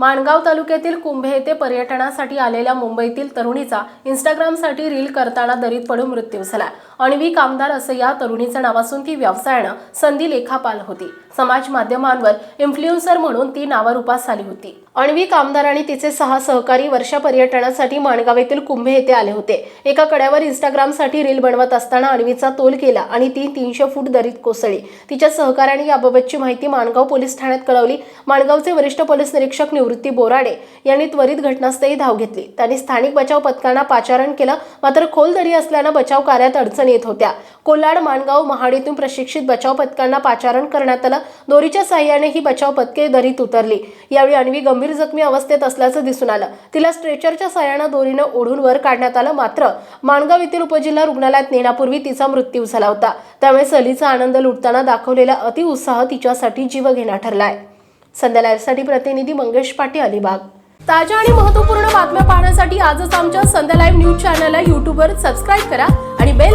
माणगाव तालुक्यातील कुंभे येथे पर्यटनासाठी आलेल्या मुंबईतील तरुणीचा इंस्टाग्रामसाठी रील करताना दरीत पडून मृत्यू झाला. अण्वी कामदार असं या तरुणीचं नाव असून ती व्यवसायानं संधी लेखापाल होती. समाज माध्यमांवर इन्फ्लुएन्सर म्हणून ती नावारूपास आली होती. अण्वी कामदार आणि तिचे सहा सहकारी वर्षा पर्यटनासाठी माणगाव येथील कुंभे येथे आले होते. एका कड्यावर इंस्टाग्रामसाठी रील बनवत असताना अण्वीचा तोल केला आणि ती तीनशे फूट दरीत कोसळली. तिच्या सहकाऱ्यांनी याबाबतची माहिती माणगाव पोलीस ठाण्यात कळवली. माणगावचे वरिष्ठ पोलीस निरीक्षक निवृत्त बोराडे यांनी त्वरित घटनास्थळी धाव घेतली. त्यांनी स्थानिक बचाव पथकांना पाचारण केलं मात्र खोल दरी असल्यानं बचाव कार्यात अडचण येत होत्या. कोल्हाड माणगाव महाडीतून प्रशिक्षित बचाव पथकांना पाचारण करण्यात आलं. दोरीच्या साह्याने ही बचाव पथके दरीत उतरली. यावेळी अण्वी गंभीर जखमी अवस्थेत असल्याचं दिसून आलं. तिला स्ट्रेचरच्या साह्यानं दोरीनं ओढून वर काढण्यात आलं. मात्र माणगाव येथील उपजिल्हा रुग्णालयात नेण्यापूर्वी तिचा मृत्यू झाला होता. त्यामुळे सलीचा आनंद लुटताना दाखवलेला अतिउत्साह तिच्यासाठी जीव घेणा ठरलाय. संध्या लाईव्हसाठी प्रतिनिधी मंगेश पाटील अलिबाग. ताज्या आणि महत्त्वपूर्ण बातम्या पाहण्यासाठी आजच आमच्या संध्या लाईव्ह न्यूज चॅनलला यूट्यूबवर सबस्क्राईब करा आणि बेल